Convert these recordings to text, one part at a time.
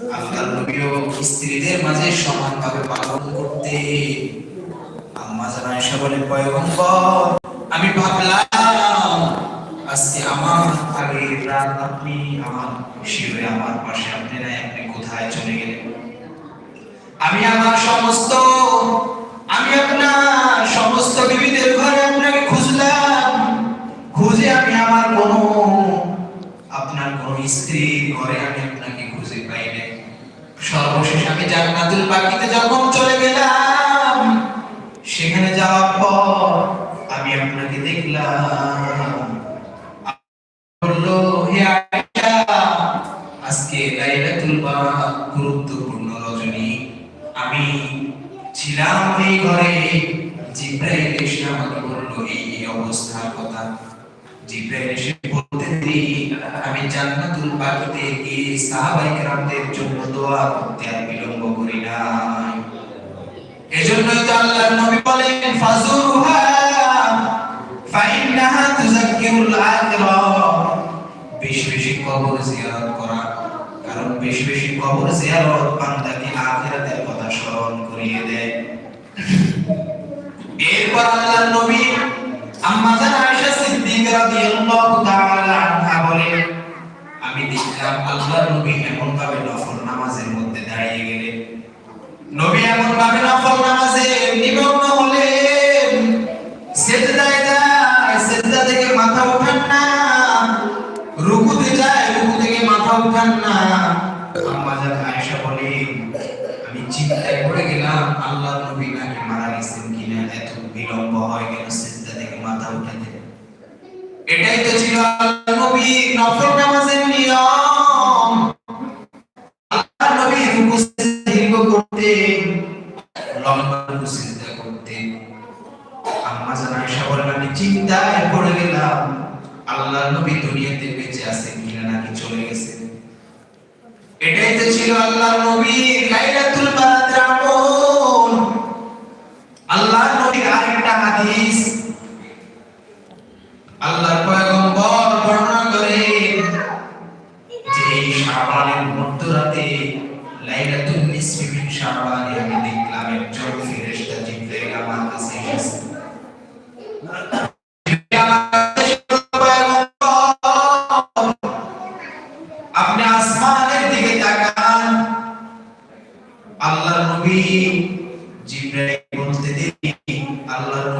নবীও স্ত্রীদের মাঝে সমানভাবে পালন করতে। আম্মা জান আয়েশা বলে, পয়গম্বর, আমি ভাবলাম, আজকে আমার আগের রাত আপনি আমার শিবে আমার পাশে আপনি নাই, আপনি কোথায় চলে গেলেন? আমি আমার সমস্ত, আমি আপনার সমস্ত বিবিদের ঘরে আপনাকে খুঁজলাম। খুঁজে আমি আমার কোন, আপনার কোন স্ত্রীর ঘরে আমি আপনাকে খুঁজে পাই নাই সর্বশেষ আমি জান্নাতুল বাকিতে যখন চলে গেলাম, সেখানে যাওয়ার পর আমি আপনাকে দেখলাম। বলল, হে আয়েশা, আজকে লাইলাতুল গুরুত্বপূর্ণ রজনী। আমি ছিলাম এই ঘরে। জিব্রাইল এসে আমাকে এই অবস্থার কথা। জিব্রাইল এসে বলতে, আমি জান্নাতুল বাকিতে গিয়ে সাহাবায়ে কেরামদের জন্য দোয়া করতে আর বিলম্ব করি নাই? এজন্যই তো আল্লাহর নবী বলেন ফাজুরুহা ফাইন্নাহা তুযাক্কিরুল আখিরা। বেশি বেশি কবর জিয়ারত করা, কারণ বেশি বেশি কবর জিয়ারত বান্দাকে আখিরাতের কথা স্মরণ করিয়ে দেয়। এরপর আল্লাহর নবী আম্মা জান আয়েশা সিদ্দিকা রাদিয়াল্লাহু তাআলা আল্লাহর নবী এমন ভাবে নফল নামাজের মধ্যে দাঁড়িয়ে গেলেন নবী এমন ভাবে নফল নামাজে নিমগ্ন হলেন। সেজদায় যায়, সেজদা থেকে মাথা ওঠান না। রুকুতে যায়, রুকু থেকে মাথা ওঠান না। আয়েশা বলেন, আমি চিন্তায় পড়ে গেলাম, আল্লাহর নবী নাকি মারা গেছেন কিনা? এত বিলম্ব হয়ে গেল সেজদা থেকে মাথা উঠাতে। এটাই তো ছিল নবী নফল নামাজের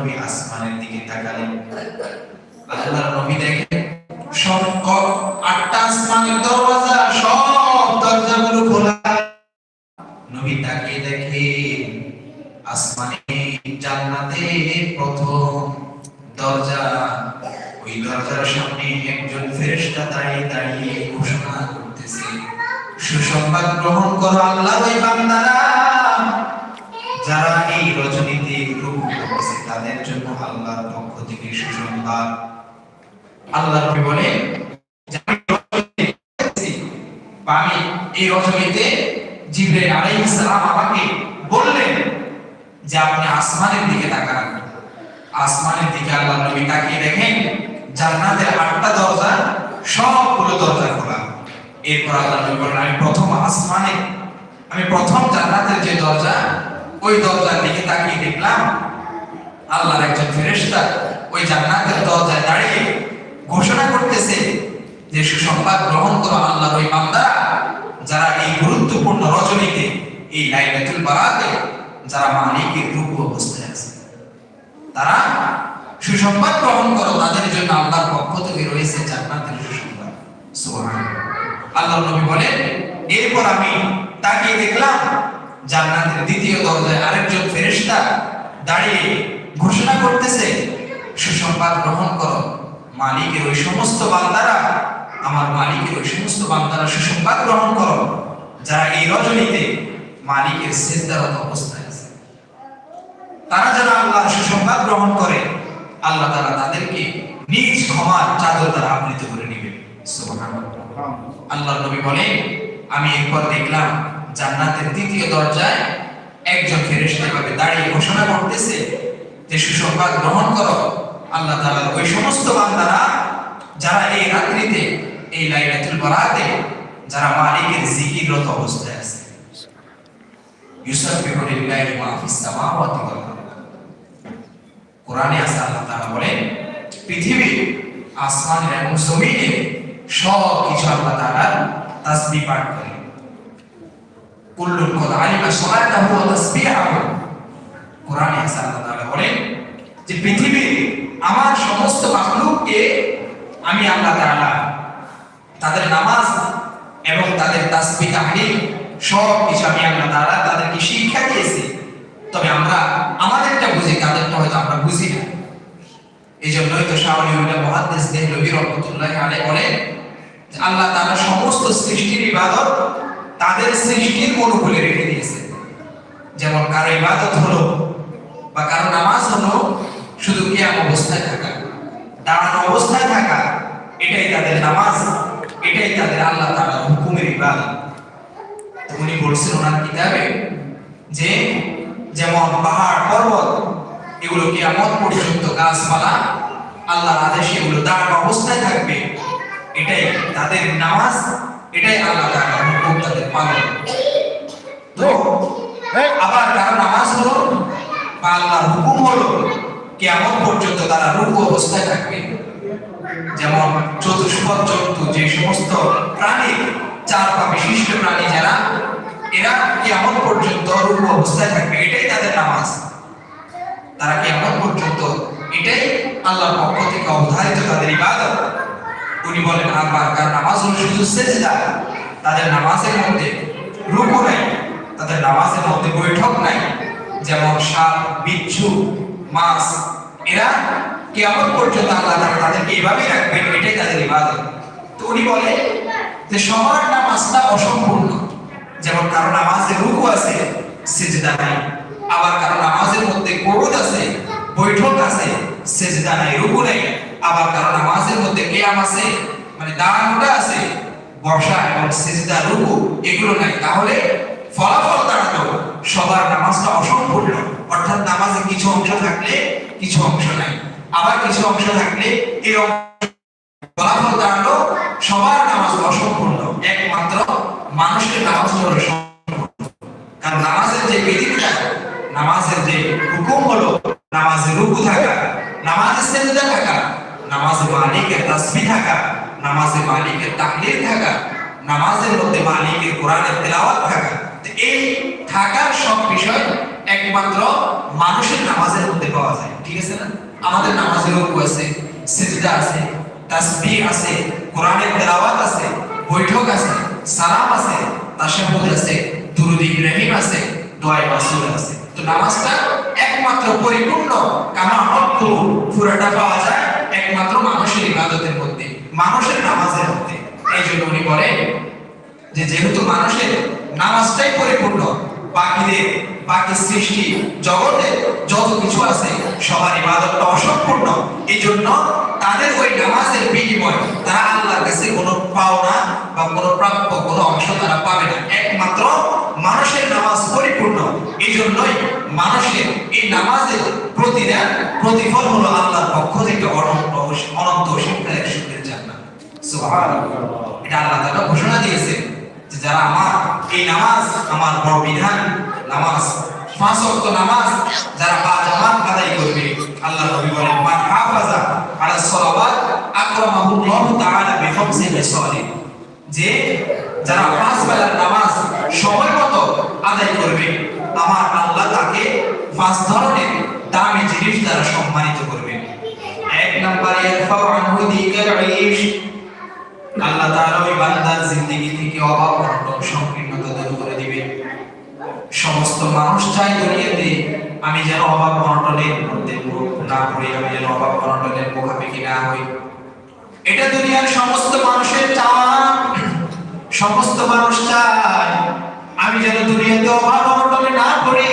নবী আসমানের দিকে তাকালেন আল্লাহর নবী দেখেন সব আটটা আসমানের দরওয়াজা সব দরজাগুলো খোলা। নবী তাকিয়ে দেখে, আসমানে জান্নাতে প্রথম দরজা, ওই দরজার সামনে একজন ফেরেশতা দাঁড়িয়ে দাঁড়িয়ে ঘোষণা করতেছে, সুসংবাদ গ্রহণ করো আল্লাহর ওই বান্দারা যারা এই রজনীতে রূপ করতেছে তাদের জন্য আল্লাহর পক্ষ থেকে সুসংবাদ যে আমি এই জিবরাইল আলাইহিস সালাম আমাকে বললেন যে আপনি আসমানের দিকে তাকান। আসমানের দিকে নবী তাকিয়ে দেখেন জান্নাতের আটটা দরজা সবগুলো দরজা খোলা। এরপর আল্লাহ নবী আমি প্রথম আসমানে, আমি প্রথম জান্নাতের যে দরজা, ওই দরজার দিকে তাকিয়ে দেখলাম আল্লাহর একজন ফেরেশতা ওই জান্নাতের দরজায় দাঁড়িয়ে ঘোষণা করতেছে যে সুসংবাদ গ্রহণ করো আল্লাহর ওই বান্দারা যারা এই গুরুত্বপূর্ণ রজনীতে এই লাইলাতুল বারাতে যারা মালিকের রূপ অবস্থায় আছে। তারা সুসংবাদ গ্রহণ করো, তাদের জন্য আল্লাহর পক্ষ থেকে রয়েছে জান্নাতের সুসংবাদ। সুবহানাল্লাহ। আল্লাহর নবী বলেন, এরপর আমি তাকিয়ে দেখলাম জান্নাতের দ্বিতীয় দরজায় আরেকজন ফেরেশতা দাঁড়িয়ে ঘোষণা করতেছে, সুসংবাদ গ্রহণ করো। মালিকের ওই সমস্ত বান্দারা, আমার মালিকের ওই সমস্ত বান্দারা সুসংবাদ গ্রহণ করো। যারা এই রজনীতে মালিকের সেজদারত অবস্থায় আছে। তারা যারা আল্লাহ সুসংবাদ গ্রহণ করে, আল্লাহ তারা তাদেরকে নিজ ক্ষমার চাদর দ্বারা আবৃত করে নেবেন। আল্লাহ নবী বলেন, আমি এরপর দেখলাম জান্নাতের দ্বিতীয় দরজায় একজন ফেরেশতা দাঁড়িয়ে ঘোষণা করতেছে যে, সুসংবাদ গ্রহণ করো। আল্লাহ তাআলার ওই সমস্ত বান্দারা যারা এই রাত্রিতে, এই লাইলাতুল বারাতে যারা মালিকের জিকিররত অবস্থায় আছে। ইউসাব্বিহু লিল্লাহি মা ফিস সামাওয়াতি ওয়াল কোরআনে আছে আল্লাহ তাআলা বলেন পৃথিবী আসমান এবং জমিনে সব কিছু আল্লাহ তাআলা তাসবিহ পাঠ করে কুল্লুন কদ আলিমা সালাতাহু ওয়া তাসবিহাহু। কোরআনে আছে আল্লাহ তাআলা বলেন যে পৃথিবী আমার সমস্ত মাখলুককে আমি আল্লাহ তাআলা তাদের নামাজ এবং তাদের তাসবিহ তাহলিল সব কিছু আমি আল্লাহ তাআলা তাদেরকে শিক্ষা দিয়েছি। তবে আমরা আমাদেরটা বুঝি, তাদেরটা হয়তো আমরা বুঝি না। এই জন্যই তো শাহরিউল্লাহ মুহাদ্দিস দেহলভী রহমতুল্লাহ আলাইহি বলেন আল্লাহ তাআলা সমস্ত সৃষ্টির ইবাদত তাদের সৃষ্টির অনুকূলে রেখে দিয়েছে যেমন কারও ইবাদত হলো বা কারও নামাজ হলো শুধু কিয়াম অবস্থায় থাকা। দাঁড়ানো অবস্থায় থাকা এটাই তাদের নামাজ এটাই তাদের আল্লাহ তাআলার হুকুমের ইবাদত। উনি বলছেন ওনার কিতাবে যে যেমন পাহাড় পর্বত এগুলো কিয়ামত পর্যন্ত গাছপালা আল্লাহর আদেশে এগুলো দাঁড়ানো অবস্থায় থাকবে এটাই তাদের নামাজ এটাই আল্লাহ তাআলার হুকুম তাদের পালন। তো আবার কারও নামাজ হলো বা আল্লাহর হুকুম হলো কিয়ামত পর্যন্ত তারা রুকু অবস্থায় থাকবে? যেমন চতুষ্পদ জন্তু, যে সমস্ত প্রাণী চার পা বিশিষ্ট প্রাণী যারা, এরা কেমন পর্যন্ত রুকু অবস্থায় থাকবে? এটাই তাদের নামাজ। তারা কেমন পর্যন্ত? এটাই আল্লাহর পক্ষ থেকে অবধারিত তাদের ইবাদত। উনি বলেন আবার কার নামাজ হলো শুধু সেজদা? তাদের নামাজের মধ্যে রুকু নাই। তাদের নামাজের মধ্যে বৈঠক নাই। যেমন সাপ, বিচ্ছু মাছ এরা কিয়ামত পর্যন্ত আল্লাহ তাআলা তাদেরকে এভাবেই রাখবেন, এটাই তাদের ইবাদত। তো উনি বলে যে সবার নামাজটা অসম্পূর্ণ। যেমন কারও নামাজে রুকু আছে, সিজদা নাই। আবার কারও নামাজের মধ্যে কোরদ আছে, বৈঠক আছে, সিজদা নাই, রুকু নাই। আবার কারও নামাজের মধ্যে কিয়াম আছে মানে দাঁড়ানোটা আছে, বসা এবং সিজদা, রুকু, এগুলো নাই। তাহলে ফলাফল দাঁড়াল সবার নামাজটা অসম্পূর্ণ। অর্থাৎ নামাজে কিছু অংশ থাকলে কিছু অংশ নাই। আবার কিছু অংশ থাকলে এই ফলাফল দাঁড়াল, সবার নামাজ অসম্পূর্ণ। একমাত্র মানুষের নামাজ হলো কারণ নামাজের যে বিধিটা, নামাজের যে হুকুম হলো নামাজে রুকু থাকা নামাজে সেজদা থাকা নামাজে মালিকের তাসবিহ থাকা নামাজে মালিকের তাহলিল থাকা, নামাজের মধ্যে মালিকের কোরআনের তেলাওয়াত থাকা এই থাকার সব বিষয় একমাত্র মানুষের নামাজের মধ্যে পাওয়া যায়, ঠিক আছে না? আমাদের নামাজের রুকু আছে, সিজদা আছে, তাসবিহ আছে কোরআনের তেলাওয়াত আছে, বৈঠক আছে, সালাম আছে, তাশাহুদ আছে, দুরুদ ইব্রাহিম আছে দোয়া মাসুদ আছে। তো নামাজটা একমাত্র পরিপূর্ণ কামা অর্থ পুরোটা পাওয়া যায় একমাত্র মানুষের ইবাদতের মধ্যে, মানুষের নামাজের মধ্যে। এই জন্য উনি বলেন যে যেহেতু মানুষের নামাজটাই পরিপূর্ণ বাকিদের, বাকি সৃষ্টি জগতে যত কিছু আছে, সবার ইবাদতটা অসম্পূর্ণ। এই জন্য তাদের ওই নামাজের বিনিময় তারা আল্লাহর কাছে কোনো পাওনা বা কোনো প্রাপ্য কোনো অংশ তারা পাবে না। একমাত্র মানুষের নামাজ পরিপূর্ণ। এই জন্যই মানুষের এই নামাজের প্রতিদান, প্রতিফল হলো আল্লাহর পক্ষ থেকে অনন্ত অনন্ত শিক্ষার সুখের জান্নাত। সুবহানাল্লাহ। এটা আল্লাহ তাআলা ঘোষণা দিয়েছে যারা আমার, এই নামাজ আমার বড় বিধান নামাজ, পাঁচ নামাজ যারা জামাত আদায় করবে, আল্লাহ নবী বলেন, মান হাফাজা আলা তাআলা যে যারা পাঁচ বেলার নামাজ সময় মতো আদায় করবে, আমার আল্লাহ তাকে পাঁচ ধরনের দামি জিনিস দ্বারা সম্মানিত করবে এক নাম্বার আনহু দিকাল আইশ। আল্লাহ তাআলা ওই বান্দার জিন্দেগি থেকে অভাব অনটন সংকীর্ণতা দূর করে দিবে সমস্ত মানুষ চাই দুনিয়াতে আমি যেন অভাব অনটনের মধ্যে না পড়ি আমি যেন অভাব অনটনের মুখাপেক্ষি না হই। এটা দুনিয়ার সমস্ত মানুষের চাওয়া। সমস্ত মানুষ চায় আমি যেন দুনিয়াতে অভাব অনটনে না পড়ি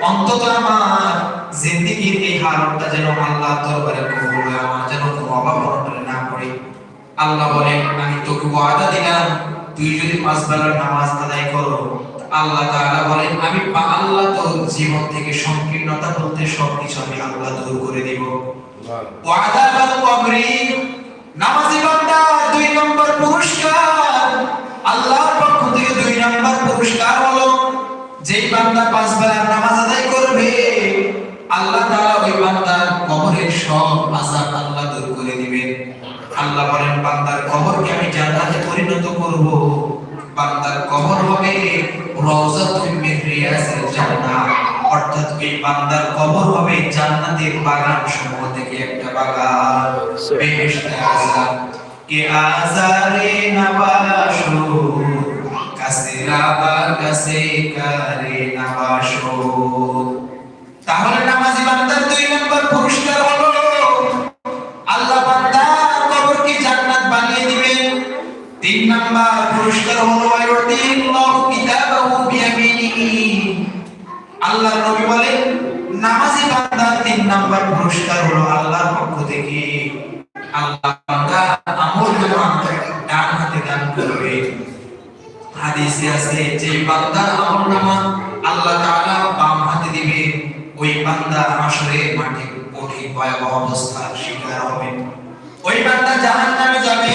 অন্তত আমার জিন্দেগির এই হালতটা যেন আল্লাহ দরবারে কবুল হয়, আমার যেন অভাব অনটনে আল্লাহ বলেন আমি তোকে ওয়াদা দিলাম তুই যদি পাঁচ বেলার নামাজ আদায় করো। আল্লাহ তাআলা বলেন আমি পা- আল্লাহ তোর জীবন থেকে সংকীর্ণতা বলতে সবকিছু আমি আল্লাহ দূর করে দিব। ওয়াদাবাল কবরি নামাজি বান্দা দুই নম্বর পুরস্কার। আল্লাহর পক্ষ থেকে দুই নাম্বার পুরস্কার হলো যেই বান্দা পাঁচ বেলার নামাজ আদায় করবে আল্লাহ তাআলা ওই বান্দার কবরের সব আযাব আল্লাহ দূর করে দিবেন। আল্লাহ বলেন, বান্দার কবরকে আমি জান্নাতে পরিণত করব। বান্দার কবর হবে রওজাতুম মিন রিয়াজিল জান্নাহ অর্থাৎ এই বান্দার কবর হবে জান্নাতের বাগান সমূহ থেকে একটা বাগান। বেহেশতের বাগান কে আজারে নবাসো, কাসিরা বা কাসে কারে নবাসো। তাহলে নামাজি বান্দার দুই নম্বর পুরস্কার হলো, আল্লাহ বান্দার তিন নাম্বার পুরস্কার হলো আল্লাহর নবী বলেন, নামাজি বান্দার তিন নাম্বার পুরস্কার হলো আল্লাহর পক্ষ থেকে। আল্লাহ বান্দা আমল ডান হাতে দান করবে। হাদিসে আছে যে বান্দার আমল নামা আল্লাহ তাআলা বাম হাতে দিবে, ওই বান্দা হাসরের মাঠে কঠিন ভয়াবহ অবস্থার শিকার হবে। ওই বান্দা জাহান্নামে যাবে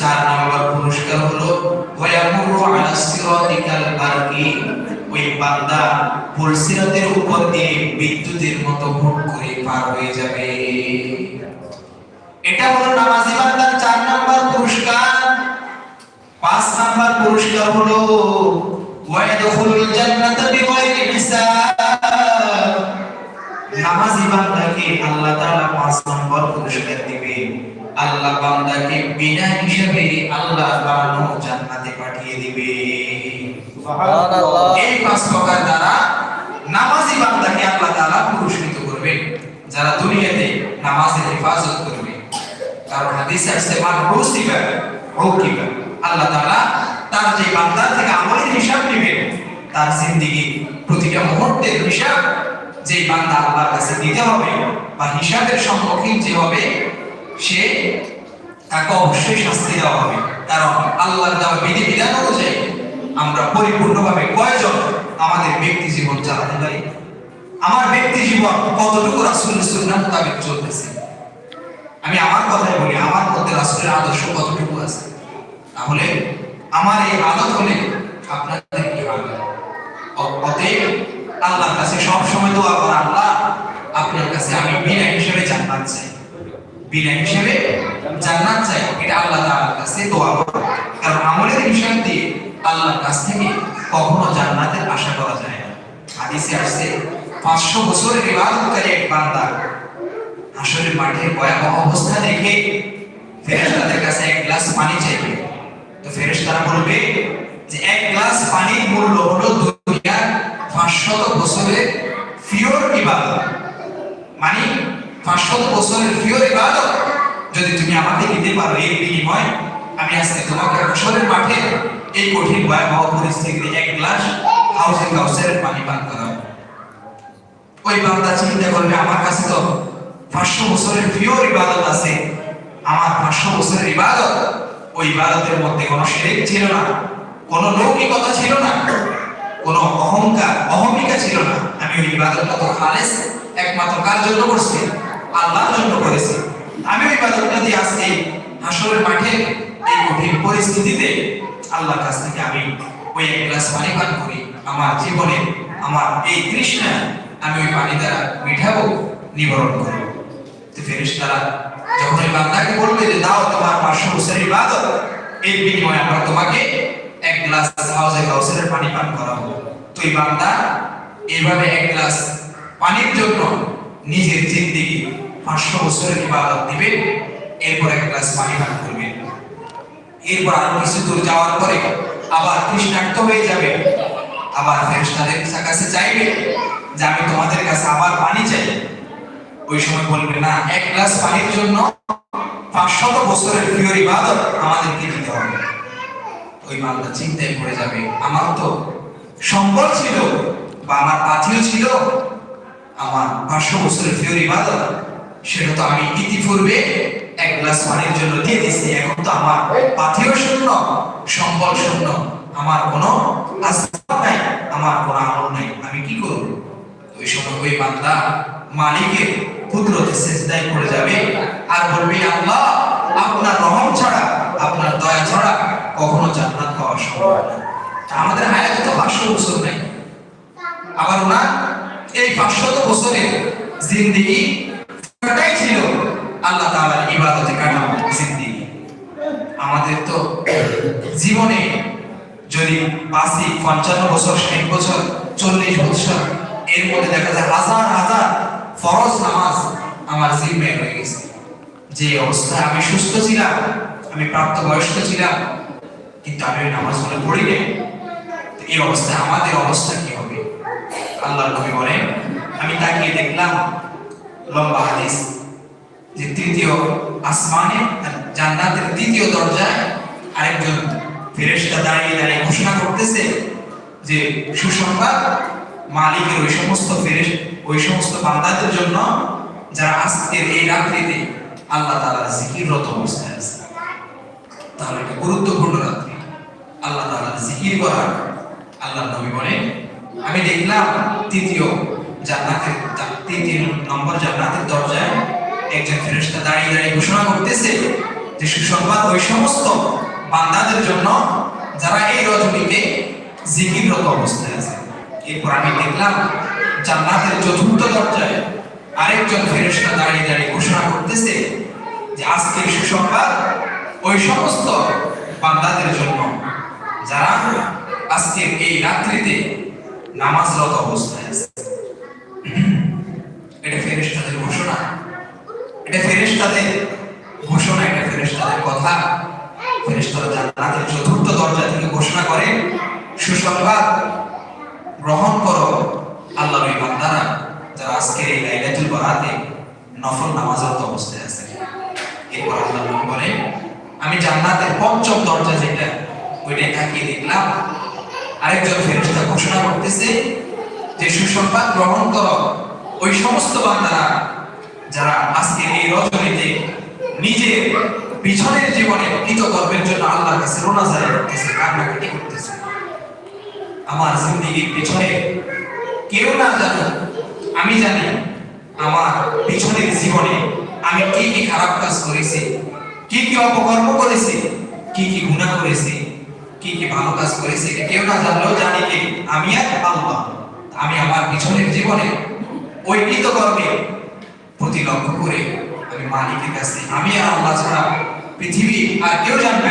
চার নম্বর পুরস্কার হলো ওয়ায়ামুরু আলা সিরাতিকাল বারকি ওই বান্দা উপর দিয়ে বিদ্যুতের মতো করে পার হয়ে যাবে। এটা হলো নামাজি বান্দার চার নম্বর পুরস্কার। পাঁচ নাম্বার পুরস্কার হলো ওয়াইদখুলুল জান্নাতা বিগাইরি হিসাব নামাজি বান্দাকে আল্লাহ তাআলা পাঁচ নম্বর পুরস্কার দিবে আল্লাহ বান্দাকে বিনা হিসাবে আল্লাহ বানানো জান্নাতে পাঠিয়ে দিবে। সুবহানাল্লাহ। এই পাঁচ প্রকার দ্বারা নামাজি বান্দাকে আল্লাহ তাআলা পুরস্কৃত করবে যারা দুনিয়াতে নামাজের হেফাজত করবে। কারণ হাদিসে আসছে মান রুসিবা রুকিবা আল্লাহ তাআলা তার যে বান্দার থেকে আমলের হিসাব নেবেন তার জিন্দেগি প্রতিটা মুহূর্তের হিসাব যে বান্দা আল্লাহর কাছে দিতে হবে বা হিসাবের সম্মুখীন যে হবে সে তাকে অবশ্যই শাস্তি দেওয়া হবে। কারণ আল্লাহর দেওয়া বিধি বিধান অনুযায়ী আমরা পরিপূর্ণভাবে কয়জন আমাদের ব্যক্তি জীবন চালাতে পারি? আমার ব্যক্তি জীবন কতটুকু রাসূলের সুন্নাহ মোতাবেক চলতেছে? আমি আমার কথাই বলি, আমার মধ্যে রাসূলের আদর্শ কতটুকু আছে? তাহলে আমার এই আদত হলে আপনাদের কি হবে অতএব আল্লাহর কাছে সব সময় দোয়া করা, আল্লাহ আপনার কাছে আমি বিনা হিসেবে জান্নাত চাই। বিনা হিসেবে জান্নাত চাই। এটা আল্লাহ তাআলার কাছে দোয়া করা কারণ আমলের হিসাব দিয়ে আল্লাহর কাছ থেকে কখনো জান্নাতের আশা করা যায় না। হাদিসে আসছে 500 বছরের ইবাদতকারী এক বান্দা হাসরের মাঠে ভয়াবহ অবস্থা দেখে ফেরেশতাদের কাছে এক গ্লাস পানি চাইবে। তো ফেরেশতারা বলবে যে, এক গ্লাস পানির মূল্য হলো দুনিয়ার 500 বছরের ফিওর ইবাদত। মানে 500 বছরের ফিওর ইবাদত যদি তুমি আমাকে দিতে পারো এই বিনিময়, আমি আজকে তোমাকে হাসরের মাঠে এই কঠিন ভয়াবহ পরিস্থিতিতে এক গ্লাস হাউসে কাউসারের পানি পান করাবো। ওই বান্দা চিন্তা করবে, আমার কাছে তো পাঁচশো বছরের পিওর ইবাদত আছে। আমার পাঁচশো বছরের ইবাদত, ওই ইবাদতের মধ্যে কোনো শেখ ছিল না, কোনো লৌকিকতা ছিল না, কোনো অহংকার, অহমিকা ছিল না। আমি ওই ইবাদতটা তো খালেস, একমাত্র কার জন্য করছি? আল্লাহর জন্য করেছি। আমি ওই আজকে হাসরের মাঠে, এই কঠিন পরিস্থিতিতে আল্লাহর কাছ থেকে আমি ওই এক গ্লাস পানি পান করি। আমার জীবনে, আমার এই তৃষ্ণা আমি ওই পানি দ্বারা মিঠাবো, নিবারণ করব। ফেরেশতারা যখন ওই বান্দাকে বলবে যে, দাও তোমার পাঁচশো বছরের ইবাদত, এর বিনিময়ে আমরা তোমাকে এক গ্লাস হাউজে কাউসারের পানি পান করাবো। তো এই বান্দা এইভাবে এক গ্লাস পানির জন্য নিজের জিন্দেগি পাঁচশো বছরের ইবাদত দিবে এরপর এক গ্লাস পানি পান করবে এরপর আরও কিছু দূর যাওয়ার পরে আবার তৃষ্ণার্ত হয়ে যাবে। আবার ফেরেশতাদের কাছে চাইবে যে আমি তোমাদের কাছে আবার পানি চাই। ওই সময় বলবে, না, এক গ্লাস পানির জন্য পাঁচশত বছরের প্রিয় ইবাদত আমাদেরকে দিতে হবে। ওই মালটা চিন্তায় পড়ে যাবে। আমার তো সম্বল ছিল বা আমার পাথিও ছিল। আমার পাঁচশো বছরের প্রিয় ইবাদত সেটা তো আমি ইতিপূর্বে এক গ্লাস পানির জন্য দিয়ে দিচ্ছি এখন তো আমার পাথিও শূন্য, সম্বল শূন্য, আমার কোনো নাই, আমার আমল নাই, আমি কি করব? ওই সময় ওই বান্দা মালিকের কুদরতে যাবে আর বলবে, আল্লাহ, আপনার রহম ছাড়া, আপনার দয়া ছাড়া কখনো জান্নাত পাওয়া সম্ভব না। আমাদের হায়াতে তো পাঁচশো বছর নাই। আবার ওনার এই পাঁচশত বছরের জিন্দিগি কাটাই ছিল, আল্লাহ তাআলার ইবাদতে কাটানো জিন্দিগি আমাদের তো জীবনে যদি বাসি পঞ্চান্ন বছর, ষাট বছর, চল্লিশ বছর, এর মধ্যে দেখা যায় হাজার হাজার ফরজ নামাজ আমার জিম্মে হয়ে গেছে। যে অবস্থায় আমি সুস্থ ছিলাম, আমি প্রাপ্তবয়স্ক ছিলাম, কিন্তু আমি ওই নামাজগুলো পড়ি নাই। এই অবস্থায় আমাদের অবস্থা কি হবে? আল্লাহ নবী বলেন, আমি তাকিয়ে দেখলাম লম্বা হাদিস, যে তৃতীয় আসমানে জান্নাতের তৃতীয় দরজায় আরেকজন ফেরেশতা দাঁড়িয়ে দাঁড়িয়ে ঘোষণা করতেছে যে সুসংবাদ মালিকের ওই সমস্ত ফেরেশ, ওই সমস্ত বান্দাদের জন্য যারা আজকের এই রাত্রিতে আল্লাহ তাআলার জিকিররত অবস্থায় আছে। তাহলে এটা গুরুত্বপূর্ণ রাত্রি। আল্লাহ তাআলার জিকির করা আল্লাহ নবী বলেন, আমি দেখলাম তৃতীয় জান্নাতের তা- তৃতীয় নম্বর জান্নাতের দরজায় একজন ফেরেশতা দাঁড়িয়ে দাঁড়িয়ে ঘোষণা করতেছে যে সুসংবাদ ওই সমস্ত বান্দাদের জন্য যারা এই রজনীতে জিকিররত অবস্থায় আছে। এরপর আমি দেখলাম জান্নাতের চতুর্থ দরজায় আরেকজন ফেরেশতা দাঁড়িয়ে দাঁড়িয়ে ঘোষণা করতেছে যে আজকের সুসংবাদ ওই সমস্ত বান্দাদের জন্য যারা আজকের এই রাত্রিতে নামাজরত অবস্থায় আছে এটা ফেরেশতাদের ঘোষণা এটা ফেরেশতাদের ঘোষণা এটা ফেরেশতাদের কথা। ফেরেশতারা জান্নাতের চতুর্থ দরজা থেকে ঘোষণা করে, সুসংবাদ গ্রহণ করো আল্লাহর এই বান্দারা যারা আজকের এই লাইলাতুল বরাতে নফল নামাজরত অবস্থায় আছে। এরপর আল্লাহ বলে, আমি জান্নাতের পঞ্চম দরজা যেটা ওইটাই তাকিয়ে দেখলাম। আরেকজন ফেরেশতা ঘোষণা করতেছে যে, সুসংবাদ গ্রহণ করো। ওই সমস্ত বান্দারা যারা আজকে এই রজনীতে নিজের পিছনের জীবনে কৃতকর্মের জন্য আল্লাহর কাছে রোনাজারি করতেছে কান্নাকাটি করতেছে। আমার জিন্দিগির পিছনে কেউ না জানো আমি জানি আমার পিছনের জীবনে আমি কি কি খারাপ কাজ করেছি, কি কি অপকর্ম করেছি, কি কি গুণা করেছি, কি কি ভালো কাজ করেছি, কেউ না জানলেও জানি কি আমি আর আল্লাহ। আমি আমার পিছনের জীবনে ওই কৃতকর্মে প্রতি লক্ষ্য করে আমি মালিকের কাছে, আমি আর আল্লাহ ছাড়া পৃথিবী আর কেউ জানবে না।